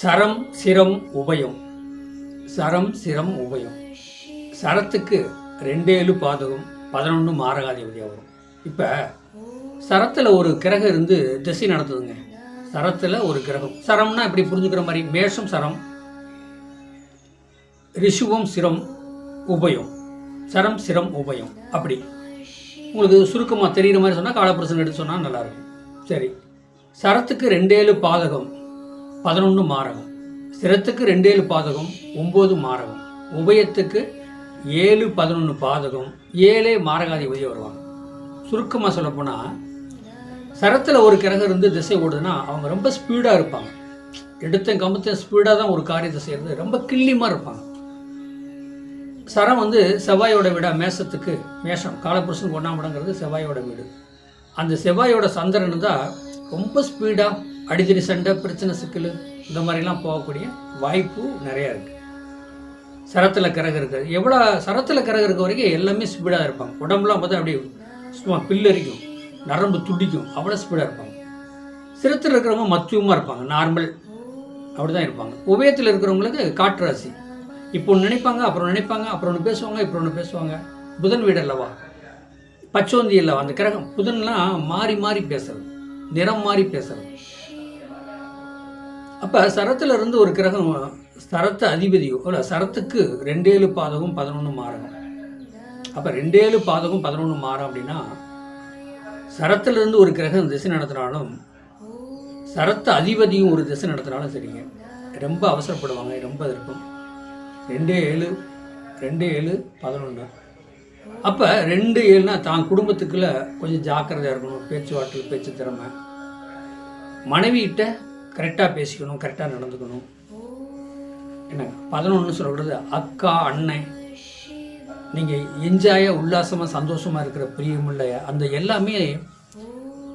சரம் சிரம் உபயம். சரம் சிரம் உபயம். சரத்துக்கு ரெண்டேழு பாதகம் பதினொன்று மாரகாதிபதியாக வரும். இப்போ சரத்தில் ஒரு கிரகம் இருந்து திசை நடத்துதுங்க. சரத்தில் ஒரு கிரகம். சரம்னா இப்படி புரிஞ்சுக்கிற மாதிரி? மேஷம் சரம் ரிஷுவம் சிரம் உபயம். சரம் சிரம் உபயம். அப்படி. உங்களுக்கு சுருக்கமாக தெரிகிற மாதிரி சொன்னால் காலப்பிரசன் எடுத்து சொன்னால் நல்லாயிருக்கும் சரி. சரத்துக்கு ரெண்டேழு பாதகம் பதினொன்று மாரகம். சிரத்துக்கு ரெண்டேழு பாதகம் ஒம்பது மாரகம். உபயத்துக்கு ஏழு பதினொன்று பாதகம் ஏழே மாரகாதிபதி வருவாங்க. சுருக்கமாக சொல்லப்போனால் சரத்தில் ஒரு கிரகம் இருந்து திசை ஓடுதுன்னா அவங்க ரொம்ப ஸ்பீடாக இருப்பாங்க. எடுத்த கம்பத்த ஸ்பீடாக தான் ஒரு காரியத்தை செய்கிறது ரொம்ப கிள்ளிமாக இருப்பாங்க. சரம் வந்து செவ்வாயோட வீடா மேசத்துக்கு மேஷம். காலப்புருஷன் ஒன்றாம் இடங்கிறது செவ்வாயோட வீடு. அந்த செவ்வாயோட சந்திரன் தான் ரொம்ப ஸ்பீடாக அடித்தடி சண்டை பிரச்சனை சிக்கல் இந்த மாதிரிலாம் போகக்கூடிய வாய்ப்பு நிறையா இருக்குது சரத்தில் கிரகம் இருக்குது. எவ்வளோ சரத்தில் கிரகம் இருக்க வரைக்கும் எல்லாமே ஸ்பீடாக இருப்பாங்க. உடம்புலாம் பார்த்தா அப்படியே சும்மா பில்லரிக்கும் நரம்பு துடிக்கும். அவ்வளோ ஸ்பீடாக இருப்பாங்க. சிரத்தில் இருக்கிறவங்க மத்தியமாக இருப்பாங்க. நார்மல் அப்படி தான் இருப்பாங்க. உபயத்தில் இருக்கிறவங்களுக்கு காற்று ராசி. இப்போ ஒன்று நினைப்பாங்க அப்புறம் நினைப்பாங்க அப்புறம் ஒன்று பேசுவாங்க இப்போ ஒன்று பேசுவாங்க. புதன் வீடு அல்லவா பச்சோந்தி அல்லவா அந்த கிரகம் புதன்லாம் மாறி மாறி பேசுறது. நிறம் மாறி பேசுறது. அப்போ சரத்தில் இருந்து ஒரு கிரகம் சரத்து அதிபதியோ இல்லை சரத்துக்கு ரெண்டேழு பாதகம் பதினொன்று மாறணும் அப்போ ரெண்டேழு பாதகம் பதினொன்று மாறும் அப்படின்னா சரத்துலேருந்து ஒரு கிரகம் திசை நடத்தினாலும் சரத்து அதிபதியும் ஒரு திசை நடத்தினாலும் சரிங்க. ரொம்ப அவசரப்படுவாங்க ரொம்ப இருக்கும் ரெண்டு ஏழு ரெண்டு ஏழு பதினொன்று அப்போ ரெண்டு ஏழுனா தான் குடும்பத்துக்குள்ளே கொஞ்சம் ஜாக்கிரதையாக இருக்கணும் பேச்சுவார்த்தை பேச்சு திறமை. மனைவிகிட்ட கரெக்டாக பேசிக்கணும் கரெக்டாக நடந்துக்கணும். என்ன பதினொன்று சொல்லக்கூடாது அக்கா அண்ணன் நீங்கள் என்ஜாயாக உல்லாசமாக சந்தோஷமாக இருக்கிற பிரியமுள்ள அந்த எல்லாமே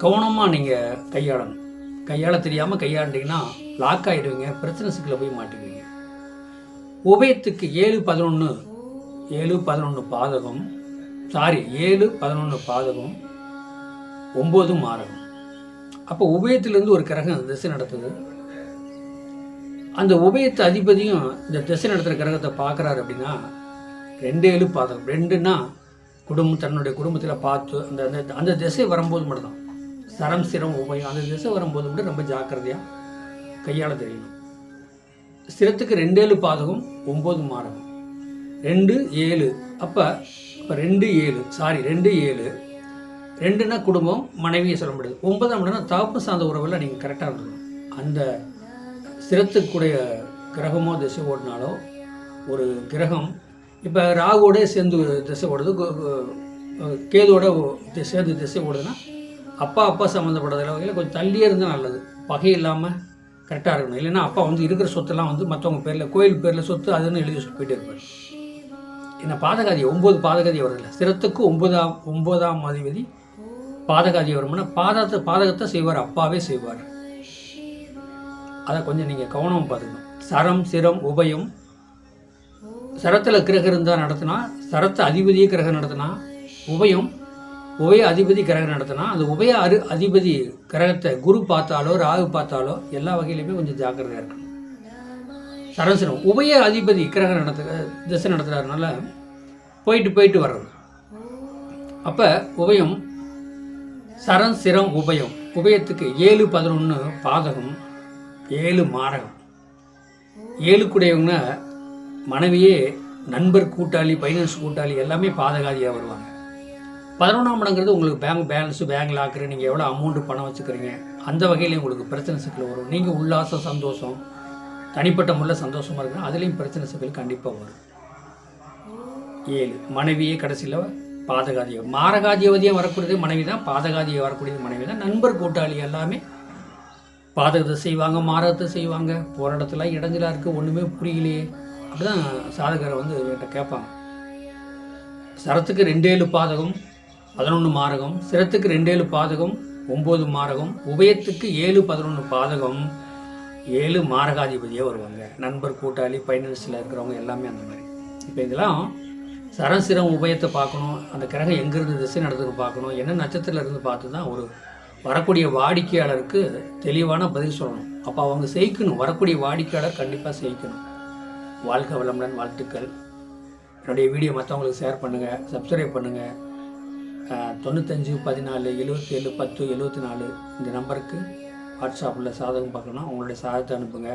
கவனமாக நீங்கள் கையாளணும். கையாள தெரியாமல் கையாண்டிங்கன்னா லாக் ஆகிடுவீங்க பிரச்சனை சிக்கல போய் மாட்டுவீங்க உபயத்துக்கு ஏழு பதினொன்று ஏழு பதினொன்று பாதகம் சாரி ஏழு பதினொன்று பாதகம் ஒம்பது மாதகம் அப்போ உபயத்திலேருந்து ஒரு கிரகம் திசை நடத்துது. அந்த உபயத்து அதிபதியும் இந்த திசை நடத்துகிற கிரகத்தை பார்க்குறாரு அப்படின்னா ரெண்டு ஏழு பாதகம். ரெண்டுன்னா குடும்பம் தன்னுடைய குடும்பத்தில் பார்த்து அந்த அந்த அந்த திசை வரும்போது மட்டும்தான். சரம் சிரம் உபயம். அந்த திசை வரும்போது மட்டும் ரொம்ப ஜாக்கிரதையாக கையாள தெரியணும் சிரத்துக்கு ரெண்டேழு பாதகம் ஒம்பது மாறகம் ரெண்டு ஏழு. அப்போ இப்போ ரெண்டு ஏழு. சாரி ரெண்டு ஏழு. ரெண்டுனா குடும்பம் மனைவியை சொல்ல முடியாது. ஒன்பதாம் இடம்னா தகப்பு சார்ந்த உறவில் நீங்கள் கரெக்டாக இருக்கணும். அந்த சிரத்துக்குடைய கிரகமோ திசை ஓடினாலோ ஒரு கிரகம் இப்போ ராகுவோட சேர்ந்து திசை ஓடுது கேதுவோட சேர்ந்து திசை ஓடுதுன்னா அப்பா அப்பா சம்மந்தப்படாத வகையில் கொஞ்சம் தள்ளியே இருந்தால் நல்லது. பகை இல்லாமல் கரெக்டாக இருக்கணும். இல்லைன்னா அப்பா வந்து இருக்கிற சொத்தெல்லாம் வந்து மற்றவங்க பேரில் கோயில் பேரில் சொத்து அதுன்னு எழுதி வச்சுட்டு போயிட்டே இருப்பார். என்ன பாதகாதி ஒம்பது பாதகாதி வருதில்லை. சிரத்துக்கு ஒன்பதாம் ஒம்பதாம் அதிபதி பாதகாதி வரும்னா பாதத்தை பாதகத்தை செய்வார் அப்பாவே செய்வார். அதை கொஞ்சம் நீங்கள் கவனமாக பார்த்துக்கணும். சரம் சிரம் உபயம். சரத்தில் கிரகம் இருந்தால் நடத்தினா சரத்தை அதிபதியே கிரகம் நடத்தினா உபயம். உபய அதிபதி கிரகம் நடத்தினா அந்த உபய அரு அதிபதி கிரகத்தை குரு பார்த்தாலோ ராகு பார்த்தாலோ எல்லா வகையிலையுமே கொஞ்சம் ஜாக்கிரதையாக இருக்கணும். சரசிரம் உபய அதிபதி கிரகம் நடத்து திசை நடத்துகிறாருனால போயிட்டு போயிட்டு வர்றது. அப்போ உபயம் சரம் சிரம் உபயம். உபயத்துக்கு ஏழு பதினொன்று பாதகம் ஏழு மாரகம். ஏழுக்குடையவங்க மனைவியே நண்பர் கூட்டாளி ஃபைனான்ஸ் கூட்டாளி எல்லாமே பாதகாதியாக வருவாங்க. பதினொன்றாம் இடங்கிறது உங்களுக்கு பேங்க் பேலன்ஸு பேங்க் லாக்கரு நீங்கள் எவ்வளோ அமௌண்ட்டு பணம் வச்சுக்கிறீங்க அந்த வகையிலையும் உங்களுக்கு பிரச்சனை சிக்கல் வரும். நீங்கள் உல்லாசம் சந்தோஷம் தனிப்பட்ட முறையில் சந்தோஷமாக இருக்கணும் அதுலேயும் பிரச்சனை சிக்கல் கண்டிப்பாக வரும். ஏழு. மனைவியே கடைசியில் பாதகாதி மாரகாதிபதியாக வரக்கூடியது மனைவி தான் பாதகாதியை வரக்கூடியது மனைவி தான் நண்பர் கூட்டாளி எல்லாமே பாதகத்தை செய்வாங்க மாரகத்தை செய்வாங்க. போகிற இடத்துல இடைஞ்சலாக இருக்குது ஒன்றுமே புரியலையே. அப்படிதான் சாதகரை வந்து என்கிட்ட கேட்பாங்க. சரத்துக்கு ரெண்டேழு பாதகம் பதினொன்று மாரகம். சிரத்துக்கு ரெண்டேழு பாதகம் ஒம்பது மாரகம். உபயத்துக்கு ஏழு பதினொன்று பாதகம். ஏழு மாரகாதிபதியாக வருவாங்க. நண்பர் கூட்டாளி ஃபைனான்ஸில் இருக்கிறவங்க எல்லாமே அந்த மாதிரி. இப்போ இதெல்லாம் சரசிரம் உபயத்தை பார்க்கணும் அந்த கிரகம் எங்கேருந்து திசை நடத்துக்கு பார்க்கணும் என்ன நட்சத்திரத்தில் இருந்து பார்த்து தான் ஒரு வரக்கூடிய வாடிக்கையாளருக்கு தெளிவான பதில் சொல்லணும். அப்போ அவங்க செய்க்கணும் வரக்கூடிய வாடிக்கையாளர் கண்டிப்பாக செய்க்கணும் வாழ்க வளமுடன் வாழ்த்துக்கள். என்னுடைய வீடியோ மற்றவங்களுக்கு ஷேர் பண்ணுங்கள் சப்ஸ்கிரைப் பண்ணுங்கள் தொண்ணூத்தஞ்சு பதினாலு எழுபத்தி ஏழு பத்து எழுபத்தி நாலு இந்த நம்பருக்கு வாட்ஸ்அப்பில் சாதகம் பார்க்கணும் உங்களுடைய சாதத்தை அனுப்புங்க.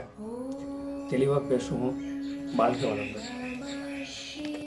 தெளிவாக பேசுவோம். வாழ்க்கை வளமுடன்.